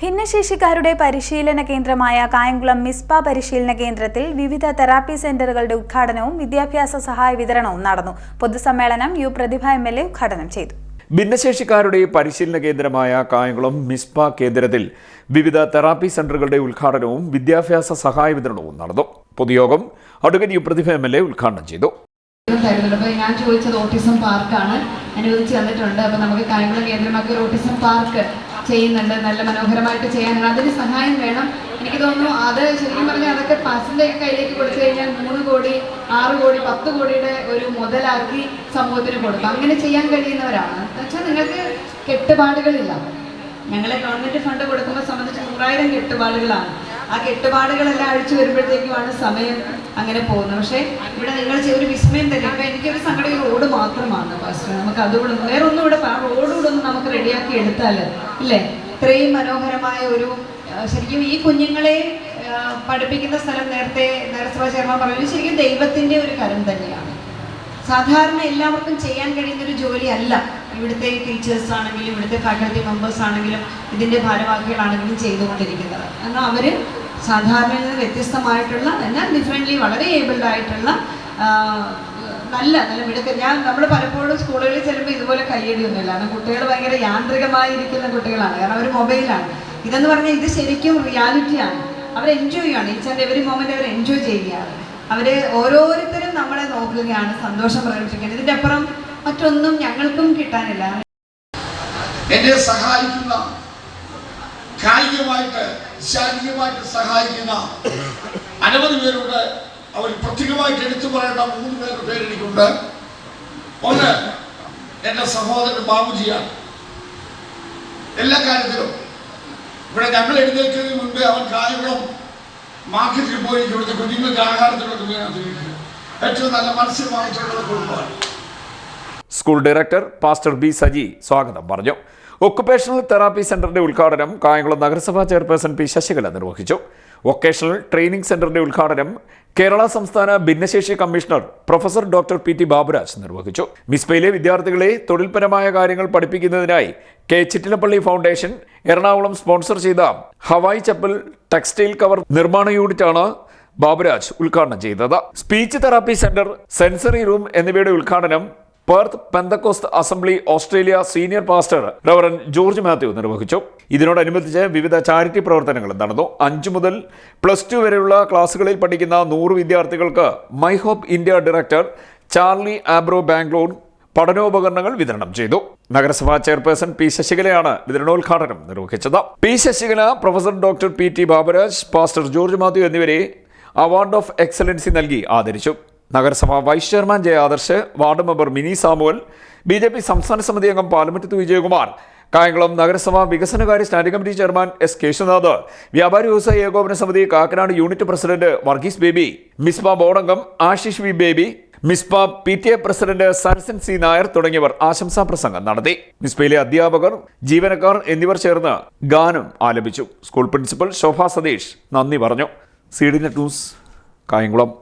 ഭിന്നശേഷിക്കാരുടെ പരിശീലന കേന്ദ്രമായ കായംകുളം മിസ്പ പരിശീലന കേന്ദ്രത്തിൽ വിവിധ തെറാപ്പി സെന്ററുകളുടെ ഉദ്ഘാടനവും വിദ്യാഭ്യാസ സഹായ വിതരണവും നടന്നു. പൊതുസമ്മേളനം U Prathibha M L A ഉദ്ഘാടനം ചെയ്തു. ഭിന്നശേഷിക്കാരുടെ പരിശീലന കേന്ദ്രമായ കായംകുളം മിസ്പ കേന്ദ്രത്തിൽ വിവിധ തെറാപ്പി സെന്ററുകളുടെ ഉദ്ഘാടനവും വിദ്യാഭ്യാസ സഹായ വിതരണവും നടന്നു. പൊതുയോഗം advocate U Prathibha M L A ഉദ്ഘാടനം ചെയ്തു. അപ്പോൾ ഞാൻ ചോദിച്ചത് ഓട്ടിസം പാർക്കാണ്. അനുവദിച്ച് തന്നിട്ടുണ്ട്. അപ്പോൾ നമുക്ക് കായംകുളം കേന്ദ്രമാക്കി ഒരു ഓട്ടിസം പാർക്ക് ചെയ്യുന്നുണ്ട്. നല്ല മനോഹരമായിട്ട് ചെയ്യാനാണ് അതിന് സഹായം വേണം. എനിക്ക് തോന്നുന്നു അത് ശരിക്കും പറഞ്ഞാൽ അതൊക്കെ പാസിന്റെ കയ്യിലേക്ക് കൊടുത്തു കഴിഞ്ഞാൽ മൂന്ന് കോടി ആറ് കോടി പത്ത് കോടിയുടെ ഒരു മുതലാക്കി സമൂഹത്തിന് കൊടുക്കും. അങ്ങനെ ചെയ്യാൻ കഴിയുന്നവരാണ്. എന്നുവെച്ചാൽ നിങ്ങൾക്ക് കെട്ടുപാടുകളില്ല. ഞങ്ങളെ ഗവൺമെന്റ് ഫണ്ട് കൊടുക്കുമ്പോൾ സംബന്ധിച്ച് നൂറായിരം കെട്ടുപാടുകളാണ്. ആ കെട്ടുപാടുകളെല്ലാം അഴിച്ചു വരുമ്പോഴത്തേക്കുമാണ് സമയം അങ്ങനെ പോകുന്നത്. പക്ഷേ ഇവിടെ നിങ്ങൾ ഒരു വിസ്മയം തന്നെ. ഇപ്പം എനിക്കൊരു സങ്കടം ഈ റോഡ് മാത്രമാണ് പാസ്റ്റർ. നമുക്ക് അതുകൂടെ വേറെ ഒന്നും ഇവിടെ ആ റോഡുകൂടെ ഒന്ന് നമുക്ക് റെഡിയാക്കി എടുത്താൽ ഇല്ലേ ഇത്രയും മനോഹരമായ ഒരു ശരിക്കും ഈ കുഞ്ഞുങ്ങളെ പഠിപ്പിക്കുന്ന സ്ഥലം നേരത്തെ നഗരസഭാ ചെയർമാൻ പറഞ്ഞു. ശരിക്കും ദൈവത്തിന്റെ ഒരു കരം തന്നെയാണ്. സാധാരണ എല്ലാവർക്കും ചെയ്യാൻ കഴിയുന്ന ഒരു ജോലിയല്ല. ഇവിടുത്തെ ടീച്ചേഴ്സ് ആണെങ്കിലും ഇവിടുത്തെ ഫാക്കൽറ്റി മെമ്പേഴ്സ് ആണെങ്കിലും ഇതിന്റെ ഭാരവാഹികളാണെങ്കിലും ചെയ്തുകൊണ്ടിരിക്കുന്നത്. എന്നാൽ അവർ സാധാരണയിൽ നിന്ന് വ്യത്യസ്തമായിട്ടുള്ള എന്നാൽ ഡിഫറെന്റ്ലി വളരെ ഏബിൾഡ് ആയിട്ടുള്ള നല്ല നല്ല മിടുക്ക്. ഞാൻ നമ്മൾ പലപ്പോഴും സ്കൂളുകളിൽ ചെല്ലുമ്പോൾ ഇതുപോലെ കയ്യടിയൊന്നുമില്ല. കാരണം കുട്ടികൾ ഭയങ്കര യാന്ത്രികമായിരിക്കുന്ന കുട്ടികളാണ്. കാരണം അവർ മൊബൈലാണ്. ഇതെന്ന് പറഞ്ഞാൽ ഇത് ശരിക്കും റിയാലിറ്റിയാണ് അവർ എൻജോയ് ആണ്. ഈച്ച് ആൻഡ് എവറി മൊമെന്റ് അവർ എൻജോയ് ചെയ്യുകയാണ്. അവർ ഓരോരുത്തരും നമ്മളെ നോക്കുകയാണ് സന്തോഷം പ്രകടിപ്പിക്കുന്നത് ഇതിന്റെ അപ്പുറം മറ്റൊന്നും ഞങ്ങൾക്കും കിട്ടാനില്ല. എന്നെ സഹായിക്കുന്ന കായികമായിട്ട് ശാരീരികമായിട്ട് സഹായിക്കുന്ന അനവധി പേരുണ്ട്. അവർ പ്രത്യേകമായിട്ട് എടുത്തു പറയേണ്ട മൂന്ന് പേരുടെ പേര് എനിക്കുണ്ട്. ഒന്ന് എന്റെ സഹോദരൻ ബാബുജിയാണ്. എല്ലാ കാര്യത്തിലും ഇവിടെ ഞങ്ങൾ എഴുന്നേൽക്കുന്നതിന് മുൻപേ അവൻ കായംകുളം മാർക്കറ്റിൽ പോയി ഇവിടുത്തെ കുഞ്ഞുങ്ങൾക്ക് ആഹാരത്തിനുള്ള വീണത്തിരിക്കുക ഏറ്റവും നല്ല മത്സ്യം വാങ്ങിച്ചുള്ളത് കുടുംബമാണ്. School director pastor B Saji സ്വാഗതം പറഞ്ഞു. ഒക്കുപേഷണൽ തെറാപ്പി സെന്ററിന്റെ ഉദ്ഘാടനം കായംകുളം നഗരസഭാ ചെയർപേഴ്സൺ പി ശശികല നിർവഹിച്ചു. വൊക്കേഷണൽ ട്രെയിനിംഗ് സെന്ററിന്റെ ഉദ്ഘാടനം കേരള സംസ്ഥാന ഭിന്നശേഷി commissioner professor doctor P T Baburaj നിർവഹിച്ചു. മിസ്ബയിലെ വിദ്യാർത്ഥികളെ തൊഴിൽപരമായ കാര്യങ്ങൾ പഠിപ്പിക്കുന്നതിനായി K Chittilappilly foundation Ernakulam sponsor ചെയ്ത ഹവായ് ചപ്പൽ ടെക്സ്റ്റൈൽ കവർ നിർമ്മാണ യൂണിറ്റാണ് ബാബുരാജ് ഉദ്ഘാടനം ചെയ്തത്. Speech therapy centre sensory room എന്നിവയുടെ ഉദ്ഘാടനം Perth Pentecost assembly Australia senior pastor reverend George Mathew നിർവഹിച്ചു. ഇതിനോടനുബന്ധിച്ച് വിവിധ ചാരിറ്റി പ്രവർത്തനങ്ങൾ നടന്നു. അഞ്ചു മുതൽ പ്ലസ് ടു വരെയുള്ള ക്ലാസുകളിൽ പഠിക്കുന്ന നൂറ് വിദ്യാർത്ഥികൾക്ക് my hope India director Charlie ആബ്രോ Bangalore പഠനോപകരണങ്ങൾ വിതരണം ചെയ്തു. നഗരസഭാ ചെയർപേഴ്സൺ പി ശശികലയാണ് വിതരണോദ്ഘാടനം നിർവഹിച്ചത്. P Sasikala professor doctor P T Baburaj pastor George Mathew എന്നിവരെ അവാർഡ് ഓഫ് എക്സലൻസി നൽകി ആദരിച്ചു. നഗരസഭ vice chairman Jaya Adarsh ward member Mini Samuel B J P സംസ്ഥാന സമിതി അംഗം പാലമറ്റത്ത് വിജയകുമാർ കായംകുളം നഗരസഭാ വികസനകാര്യ standing committee chairman S Keshunath വ്യാപാരി വ്യവസായ ഏകോപന സമിതി Kakkanad unit president Varghese baby Misba ബോർഡംഗം Ashish V Baby Misba P T A president Sarasan C Nair തുടങ്ങിയവർ ആശംസാ പ്രസംഗം നടത്തി. മിസ്ബയിലെ അധ്യാപകർ ജീവനക്കാർ എന്നിവർ ചേർന്ന് ഗാനം ആലപിച്ചു. സ്കൂൾ പ്രിൻസിപ്പൽ ശോഭ സതീഷ് നന്ദി പറഞ്ഞു. C D net news Kayamkulam.